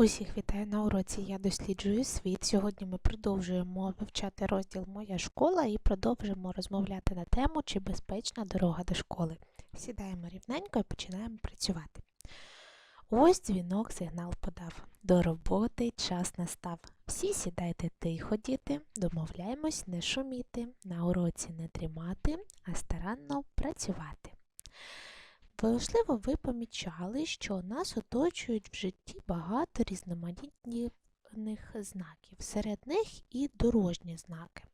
Усіх вітаю на уроці Я досліджую світ. Сьогодні ми продовжуємо вивчати розділ Моя школа і продовжуємо розмовляти на тему, чи безпечна дорога до школи. Сідаємо рівненько і починаємо працювати. Ось дзвінок сигнал подав. До роботи час настав. Всі сідайте тихо, діти, домовляємось не шуміти, на уроці не дрімати, а старанно працювати. Можливо, ви помічали, що нас оточують в житті багато різноманітних знаків. Серед них і дорожні знаки.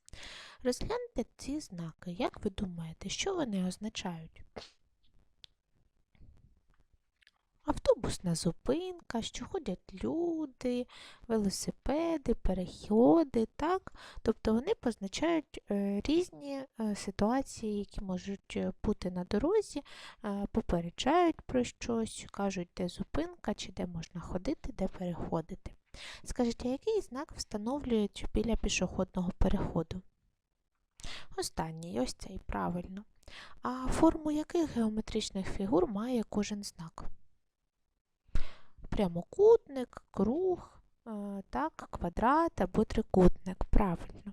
Розгляньте ці знаки. Як ви думаєте, що вони означають? Автобусна зупинка, що ходять люди, велосипеди, переходи, так? Тобто вони позначають е, різні е, ситуації, які можуть е, бути на дорозі, попереджають про щось, кажуть, де зупинка, чи де можна ходити, де переходити. Скажіть, який знак встановлюють біля пішохідного переходу? Останній, ось цей правильно. А форму яких геометричних фігур має кожен знак? Прямокутник, круг, так, квадрат або трикутник. Правильно.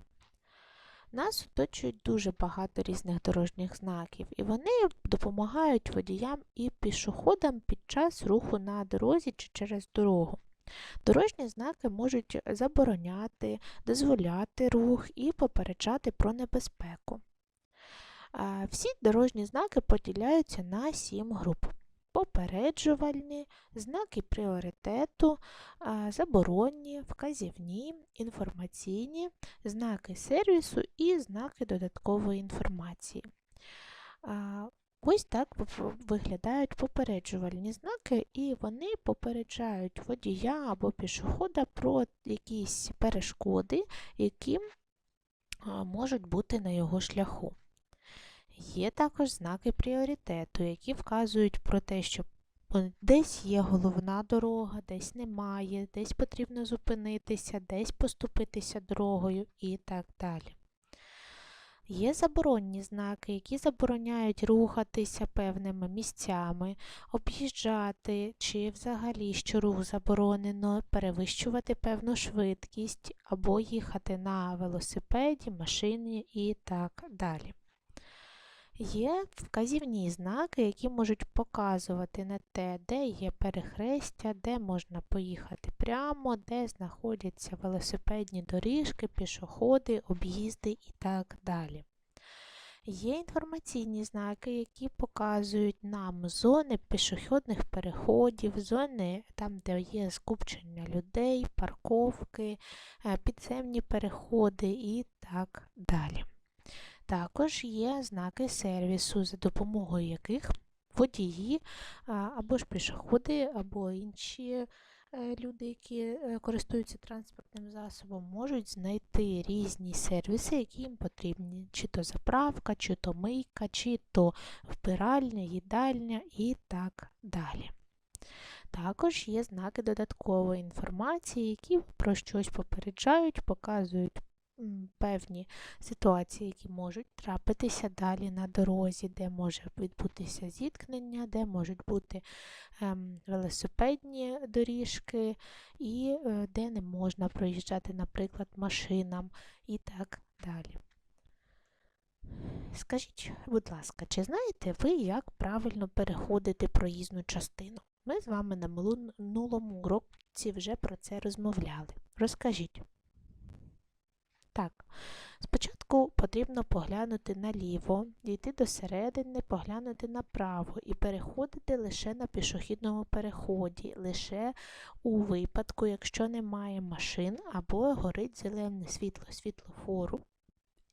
Нас оточують дуже багато різних дорожніх знаків, і вони допомагають водіям і пішоходам під час руху на дорозі чи через дорогу. Дорожні знаки можуть забороняти, дозволяти рух і попереджати про небезпеку. Всі дорожні знаки поділяються на сім груп попереджувальні, знаки пріоритету, заборонні, вказівні, інформаційні, знаки сервісу і знаки додаткової інформації. Ось так виглядають попереджувальні знаки, і вони попереджають водія або пішохода про якісь перешкоди, які можуть бути на його шляху. Є також знаки пріоритету, які вказують про те, що десь є головна дорога, десь немає, десь потрібно зупинитися, десь поступитися дорогою і так далі. Є заборонні знаки, які забороняють рухатися певними місцями, об'їжджати чи взагалі, що рух заборонено, перевищувати певну швидкість або їхати на велосипеді, машині і так далі. Є вказівні знаки, які можуть показувати на те, де є перехрестя, де можна поїхати прямо, де знаходяться велосипедні доріжки, пішоходи, об'їзди і так далі. Є інформаційні знаки, які показують нам зони пішохідних переходів, зони там, де є скупчення людей, парковки, е, підземні переходи і так далі. Також є знаки сервісу, за допомогою яких водії або ж пішоходи, або інші е, люди, які е, користуються транспортним засобом, можуть знайти різні сервіси, які їм потрібні, чи то заправка, чи то мийка, чи то вбиральня, їдальня і так далі. Також є знаки додаткової інформації, які про щось попереджають, показують певні ситуації, які можуть трапитися далі на дорозі, де може відбутися зіткнення, де можуть бути ем, велосипедні доріжки, і е, де не можна проїжджати, наприклад, машинам і так далі. Скажіть, будь ласка, чи знаєте ви, як правильно переходити проїзну частину? Ми з вами на минулому уроці вже про це розмовляли. Розкажіть. Так, спочатку потрібно поглянути наліво, дійти до середини, поглянути направо і переходити лише на пішохідному переході, лише у випадку, якщо немає машин або горить зелене світло світлофору,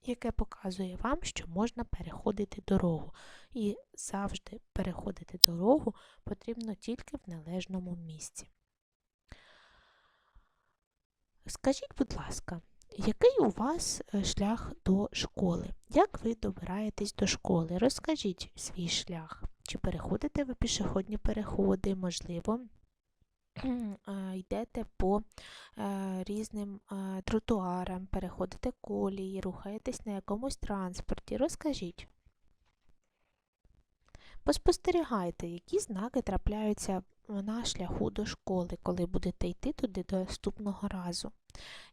яке показує вам, що можна переходити дорогу. І завжди переходити дорогу потрібно тільки в належному місці. Скажіть, будь ласка, який у вас е, шлях до школи? Як ви добираєтесь до школи? Розкажіть свій шлях. Чи переходите ви пішохідні переходи, можливо, йдете по е, різним е, тротуарам, переходите колії, рухаєтесь на якомусь транспорті. Розкажіть. Поспостерігайте, які знаки трапляються на шляху до школи, коли будете йти туди до наступного разу.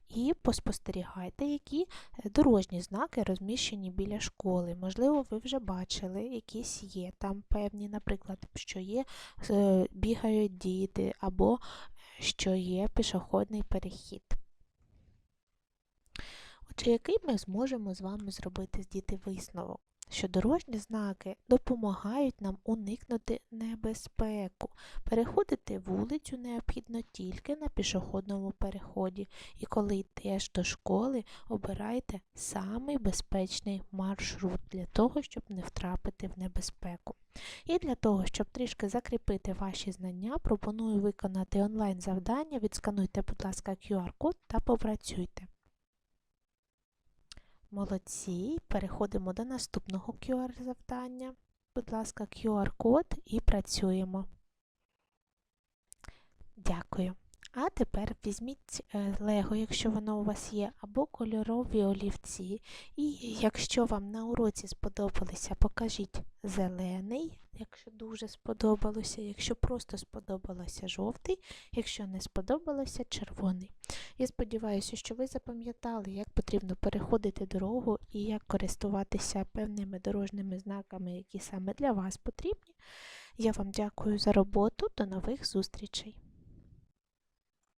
І поспостерігайте, які е, дорожні знаки розміщені біля школи. Можливо, ви вже бачили, якісь є там певні, наприклад, що є, е, бігають діти, або е, що є пішохідний перехід. Отже, який ми зможемо з вами зробити з діти висновок? Що дорожні знаки допомагають нам уникнути небезпеку. Переходити вулицю необхідно тільки на пішохідному переході. І коли йдеш до школи, обирайте самий безпечний маршрут для того, щоб не втрапити в небезпеку. І для того, щоб трішки закріпити ваші знання, пропоную виконати онлайн завдання. Відскануйте, будь ласка, QR-код та попрацюйте. Молодці. Переходимо до наступного QR-завдання. Будь ласка, QR-код і працюємо. Дякую. А тепер візьміть е, лего, якщо воно у вас є, або кольорові олівці. І якщо вам на уроці сподобалося, покажіть зелений, якщо дуже сподобалося, якщо просто сподобалося жовтий, якщо не сподобалося червоний. Я сподіваюся, що ви запам'ятали, як потрібно переходити дорогу і як користуватися певними дорожніми знаками, які саме для вас потрібні. Я вам дякую за роботу. До нових зустрічей!